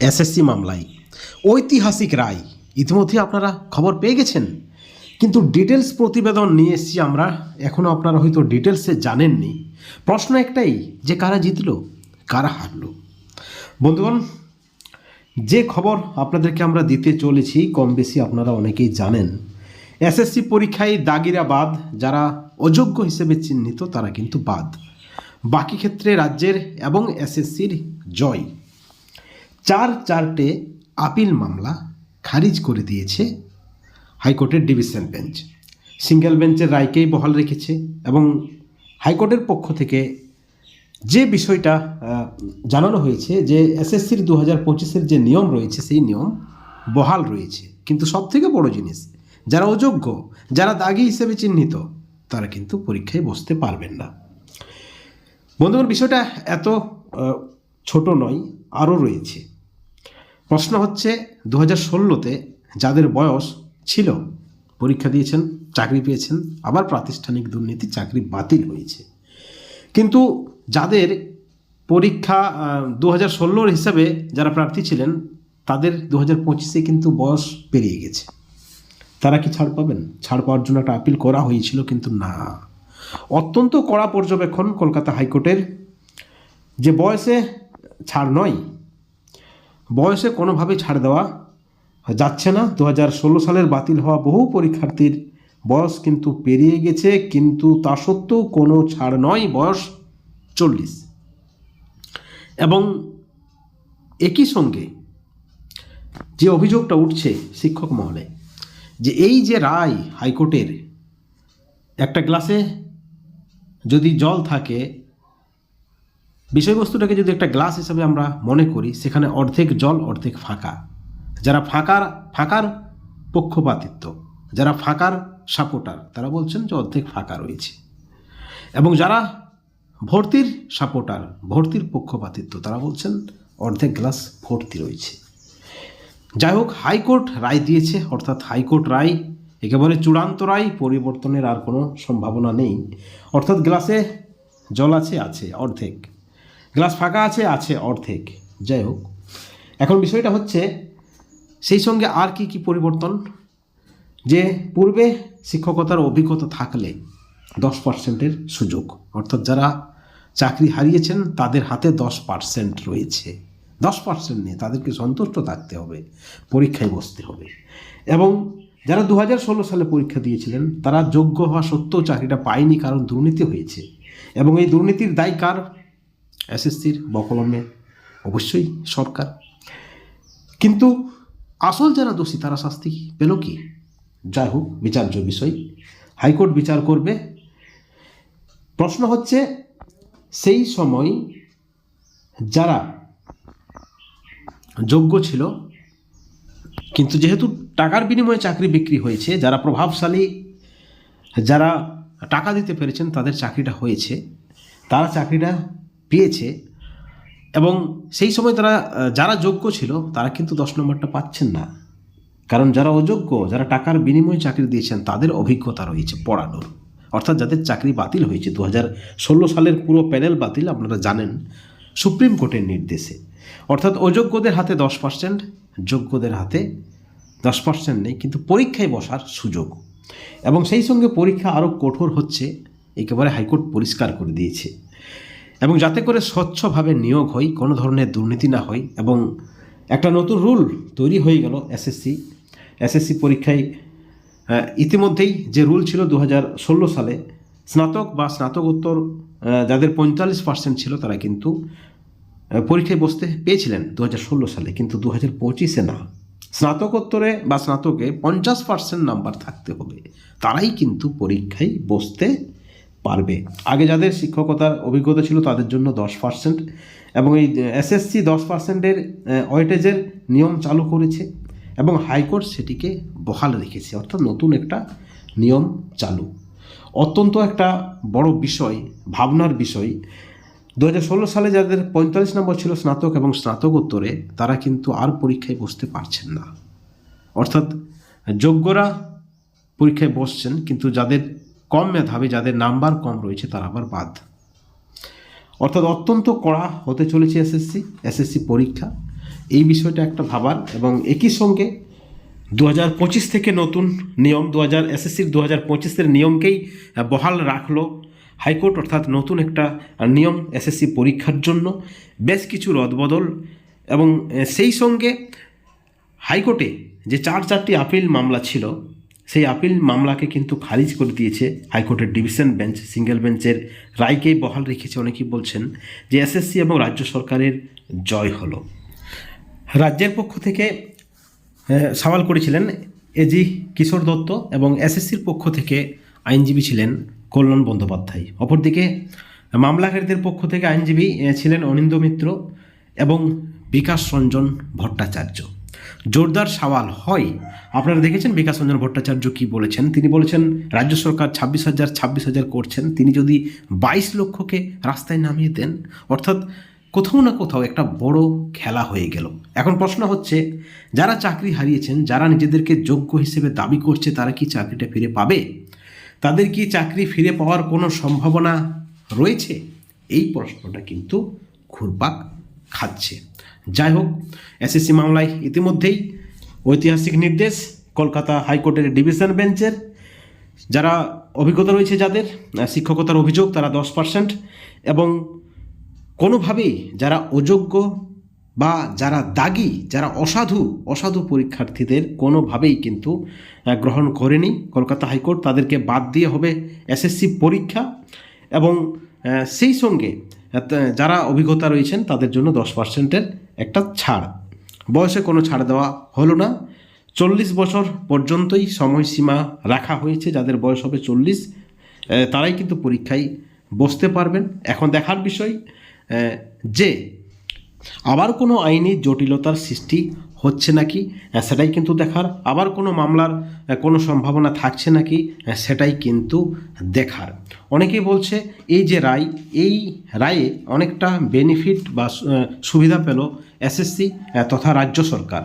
SSC মামলায়। ঐতিহাসিক রায়। ইতিমধ্যে আপনারা খবর পেয়ে গেছেন। কিন্তু ডিটেলস প্রতিবেদন নিয়ে এসেছি আমরা। এখনও আপনারা হয়তো ডিটেলসে জানেননি। প্রশ্ন একটাই, যে কারা জিতল? কারা হারল? বন্ধুগণ, যে খবর আপনাদেরকে আমরা দিতে চলেছি কম বেশি আপনারা অনেকেই জানেন। এসএসসি পরীক্ষায় দাগিরা বাদ, যারা অযোগ্য হিসেবে চিহ্নিত, তারা কিন্তু বাদ। বাকি ক্ষেত্রে রাজ্যের এবং এসএসসির জয়। চার চারটে আপিল মামলা খারিজ করে দিয়েছে হাইকোর্টের ডিভিশন বেঞ্চ। সিঙ্গেল বেঞ্চের রায়কেই বহাল রেখেছে এবং হাইকোর্টের পক্ষ থেকে যে বিষয়টা জানানো হয়েছে যে এসএসসির দু হাজার পঁচিশের যে নিয়ম রয়েছে, সেই নিয়ম বহাল রয়েছে। কিন্তু সব থেকে বড় জিনিস, যারা অযোগ্য, যারা দাগি হিসেবে চিহ্নিত, তারা কিন্তু পরীক্ষায় বসতে পারবেন না। বন্ধুগণ, বিষয়টা এত ছোট নয়, আরও রয়েছে। প্রশ্ন হচ্ছে দু হাজার ষোলোতে যাদের বয়স ছিল, পরীক্ষা দিয়েছেন, চাকরি পেয়েছেন, আবার প্রাতিষ্ঠানিক দুর্নীতি, চাকরি বাতিল হয়েছে। কিন্তু যাদের পরীক্ষা দু হাজার ষোলোর হিসাবে যারা প্রার্থী ছিলেন, তাদের দু হাজার পঁচিশে কিন্তু বয়স পেরিয়ে গেছে। তারা কি ছাড় পাবেন? ছাড় পাওয়ার জন্য একটা আপিল করা হয়েছিল, কিন্তু না। অত্যন্ত কড়া পর্যবেক্ষণ কলকাতা হাইকোর্টের, যে বয়সে ছাড় নয় বয়সে কোনোভাবেই ছাড় দেওয়া যাচ্ছে না। দু হাজার ষোলো সালের বাতিল হওয়া বহু পরীক্ষার্থীর বয়স কিন্তু পেরিয়ে গেছে, কিন্তু তা সত্ত্বেও কোনো ছাড় নয়। বয়স চল্লিশ। এবং একই সঙ্গে যে অভিযোগটা উঠছে শিক্ষক মহলে, যে এই যে রায় হাইকোর্টের একটা গ্লাসে যদি জল থাকে বিষয়বস্তুটাকে যদি একটা গ্লাস হিসাবে আমরা মনে করি, সেখানে অর্ধেক জল, অর্ধেক ফাঁকা। যারা ফাঁকার ফাঁকার পক্ষপাতিত্ব, যারা ফাঁকার সাপোর্টার, তারা বলছেন যে অর্ধেক ফাঁকা রয়েছে। এবং যারা ভর্তির সাপোর্টার, ভর্তির পক্ষপাতিত্ব, তারা বলছেন অর্ধেক গ্লাস ভর্তি রয়েছে। যাই হোক, হাইকোর্ট রায় দিয়েছে, অর্থাৎ হাইকোর্ট রায়, একেবারে চূড়ান্ত রায়, পরিবর্তনের আর কোনো সম্ভাবনা নেই। অর্থাৎ গ্লাসে জল আছে আছে, অর্ধেক। গ্লাস ফাঁকা আছে আছে অর্ধেক। যাই হোক, এখন বিষয়টা হচ্ছে, সেই সঙ্গে আর কি কি পরিবর্তন? যে পূর্বে শিক্ষকতার অভিজ্ঞতা থাকলে দশ পার্সেন্টের সুযোগ, অর্থাৎ যারা চাকরি হারিয়েছেন, তাদের হাতে দশ পার্সেন্ট রয়েছে। দশ পার্সেন্ট নিয়ে তাদেরকে সন্তুষ্ট থাকতে হবে, পরীক্ষায় বসতে হবে। এবং যারা দু হাজার ষোলো সালে পরীক্ষা দিয়েছিলেন, তারা যোগ্য হওয়া সত্ত্বেও চাকরিটা পায়নি কারণ দুর্নীতি হয়েছে। এবং এই দুর্নীতির দায় কার? এসএসসির বকলমে অবশ্যই সরকার। কিন্তু আসল যারা দোষী, তারা শাস্তি পেল কি? যাই হোক বিচার্য বিষয়, হাইকোর্ট বিচার করবে। প্রশ্ন হচ্ছে, সেই সময় যারা যোগ্য ছিল, কিন্তু যেহেতু টাকার বিনিময়ে চাকরি বিক্রি হয়েছে, যারা প্রভাবশালী, যারা টাকা দিতে পেরেছেন, তাদের চাকরিটা হয়েছে, তারা চাকরিটা পেয়েছে। এবং সেই সময় তারা যারা যোগ্য ছিল, তারা কিন্তু দশ নম্বরটা পাচ্ছেন না। কারণ যারা অযোগ্য, যারা টাকার বিনিময়ে চাকরি দিয়েছেন, তাদের অভিজ্ঞতা রয়েছে পড়ানোর। অর্থাৎ যাদের চাকরি বাতিল হয়েছে দু হাজার ষোলো সালের পুরো প্যানেল বাতিল, আপনারা জানেন, সুপ্রিম কোর্টের নির্দেশে। অর্থাৎ অযোগ্যদের হাতে দশ পার্সেন্ট, যোগ্যদের হাতে দশ পার্সেন্ট নেই, কিন্তু পরীক্ষায় বসার সুযোগ। এবং সেই সঙ্গে পরীক্ষা আরও কঠোর হচ্ছে, একেবারে হাইকোর্ট পরিষ্কার করে দিয়েছে। এবং যাতে করে স্বচ্ছভাবে নিয়োগ হয়, কোনো ধরনের দুর্নীতি না হয় এবং একটা নতুন রুল তৈরি হয়ে গেল এসএসসি। এসএসসি পরীক্ষায় ইতিমধ্যেই যে রুল ছিল দু সালে, স্নাতক বা স্নাতকোত্তর যাদের পঁয়তাল্লিশ পার্সেন্ট ছিল তারা কিন্তু পরীক্ষায় বসতে পেয়েছিলেন দু সালে, কিন্তু দু হাজার পঁচিশে না। স্নাতকোত্তরে বা স্নাতকে পঞ্চাশ পার্সেন্ট নাম্বার থাকতে হবে। তারাই কিন্তু পরীক্ষায় বসতে পারবে। আগে যাদের শিক্ষকতার অভিজ্ঞতা ছিল তাদের জন্য দশ পার্সেন্ট এবং এই এসএসসি দশ পার্সেন্টের ওয়েটেজের নিয়ম চালু করেছে এবং হাইকোর্ট সেটিকে বহাল রেখেছে। অর্থাৎ নতুন একটা নিয়ম চালু। অত্যন্ত একটা বড় বিষয়, ভাবনার বিষয়। দু হাজার ষোলো সালে যাদের পঁয়তাল্লিশ নম্বর ছিল স্নাতক এবং স্নাতকোত্তরে, তারা কিন্তু আর পরীক্ষায় বসতে পারছেন না। অর্থাৎ যোগ্যরা পরীক্ষায় বসছেন, কিন্তু যাদের কম মেধাবী যাদের নাম্বার কম রয়েছে, তারা আবার বাদ। অর্থাৎ অত্যন্ত কড়া হতে চলেছে এসএসসি এসএসসি পরীক্ষা। এই বিষয়টা একটা ভাবার এবং একই সঙ্গে দু হাজার পঁচিশ থেকে নতুন নিয়ম দু হাজার এসএসসির দু হাজার পঁচিশের নিয়মকেই বহাল রাখল হাইকোর্ট, অর্থাৎ নতুন একটা নিয়ম এসএসসি পরীক্ষার জন্য। বেশ কিছু রদবদল এবং সেই সঙ্গে হাইকোর্টে যে চার চারটি আপিল মামলা ছিল সেই আপিল মামলাকে কিন্তু খারিজ করে দিয়েছে হাইকোর্টের ডিভিশন বেঞ্চ, সিঙ্গেল বেঞ্চের রায়কেই বহাল রেখেছে অনেকেই বলছেন যে এসএসসি এবং রাজ্য সরকারের জয় হলো। রাজ্যের পক্ষ থেকে সওয়াল করেছিলেন এজি কিশোর দত্ত এবং এসএসসির পক্ষ থেকে আইনজীবী ছিলেন কল্যাণ বন্দ্যোপাধ্যায়। অপরদিকে, মামলাকারীদের পক্ষ থেকে আইনজীবী ছিলেন অনিন্দ মিত্র এবং বিকাশ রঞ্জন ভট্টাচার্য। জোরদার সওয়াল হয়। আপনারা দেখেছেন বিকাশ রঞ্জন ভট্টাচার্য কী বলেছেন? তিনি বলেছেন, রাজ্য সরকার ছাব্বিশ হাজার ছাব্বিশ হাজার করছেন। তিনি যদি বাইশ লক্ষকে রাস্তায় নামিয়ে দেন, অর্থাৎ কোথাও না কোথাও একটা বড় খেলা হয়ে গেল। এখন প্রশ্ন হচ্ছে, যারা চাকরি হারিয়েছেন, যারা নিজেদেরকে যোগ্য হিসেবে দাবি করছে, তারা কি চাকরিটা ফিরে পাবে? তাদের কি চাকরি ফিরে পাওয়ার কোনো সম্ভাবনা রয়েছে? এই প্রশ্নটা কিন্তু ঘুরপাক খাচ্ছে। যাই হোক এসএসসি মামলায় ইতিমধ্যেই ঐতিহাসিক নির্দেশ, কলকাতা হাইকোর্টের ডিভিশন বেঞ্চের যারা অভিজ্ঞতা রয়েছে যাদের শিক্ষকতার অভিযোগ তারা দশ পার্সেন্ট এবং কোনোভাবেই যারা অযোগ্য বা যারা দাগি, যারা অসাধু অসাধু পরীক্ষার্থীদের কোনোভাবেই কিন্তু গ্রহণ করেনি। কলকাতা হাইকোর্ট তাদেরকে বাদ দিয়ে হবে এসএসসি পরীক্ষা এবং সেই সঙ্গে যারা অভিজ্ঞতা রয়েছেন, তাদের জন্য দশ পার্সেন্টের একটা ছাড়। বয়সে কোনো ছাড় দেওয়া হলো না। চল্লিশ বছর পর্যন্তই সময়সীমা রাখা হয়েছে। যাদের বয়স হবে চল্লিশ তারাই কিন্তু পরীক্ষায় বসতে পারবেন। এখন দেখার বিষয় যে আবার কোনো আইনি জটিলতার সৃষ্টি হচ্ছে নাকি? সেটাই কিন্তু দেখার। আবার কোনো মামলার কোনো সম্ভাবনা থাকছে নাকি? সেটাই কিন্তু দেখার। অনেকেই বলছে, এই যে রায়, এই রায়ে অনেকটা বেনিফিট বা সুবিধা পেল এসএসসি তথা রাজ্য সরকার।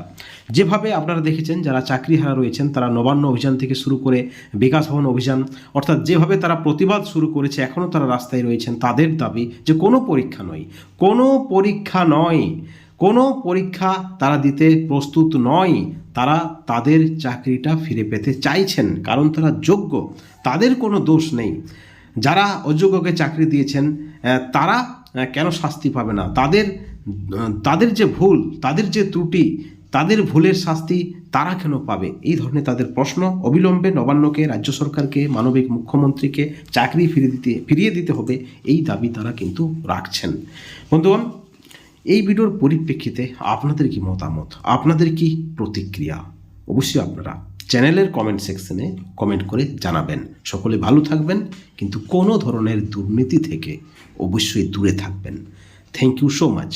যেভাবে আপনারা দেখেছেন, যারা চাকরিহারা রয়েছেন, তারা নবান্ন অভিযান থেকে শুরু করে বিকাশ ভবন অভিযান, অর্থাৎ যেভাবে তারা প্রতিবাদ শুরু করেছে, এখনও তারা রাস্তায় রয়েছেন, তাদের দাবি যে কোনো পরীক্ষা নয়। কোনো পরীক্ষা নয় কোনো পরীক্ষা তারা দিতে প্রস্তুত নয়। তারা তাদের চাকরিটা ফিরে পেতে চাইছেন, কারণ তারা যোগ্য। তাদের কোনো দোষ নেই। যারা অযোগ্যকে চাকরি দিয়েছেন তারা কেন শাস্তি পাবে না? তাদের তাদের যে ভুল, তাদের যে ত্রুটি, তাদের ভুলের শাস্তি তারা কেন পাবে? এই ধরনের তাদের প্রশ্ন অবিলম্বে নবান্নকে, রাজ্য সরকারকে, মানবিক মুখ্যমন্ত্রীকে চাকরি ফিরিয়ে দিতে ফিরিয়ে দিতে হবে। এই দাবি তারা কিন্তু রাখছেন। বন্ধুগণ এই ভিডিওর পরিপ্রেক্ষিতে আপনাদের কি মতামত? আপনাদের কি প্রতিক্রিয়া? অবশ্যই আপনারা চ্যানেলের কমেন্ট সেকশনে কমেন্ট করে জানাবেন। সকলে ভালো থাকবেন, কিন্তু কোনো ধরনের দুর্নীতি থেকে অবশ্যই দূরে থাকবেন। Thank you so much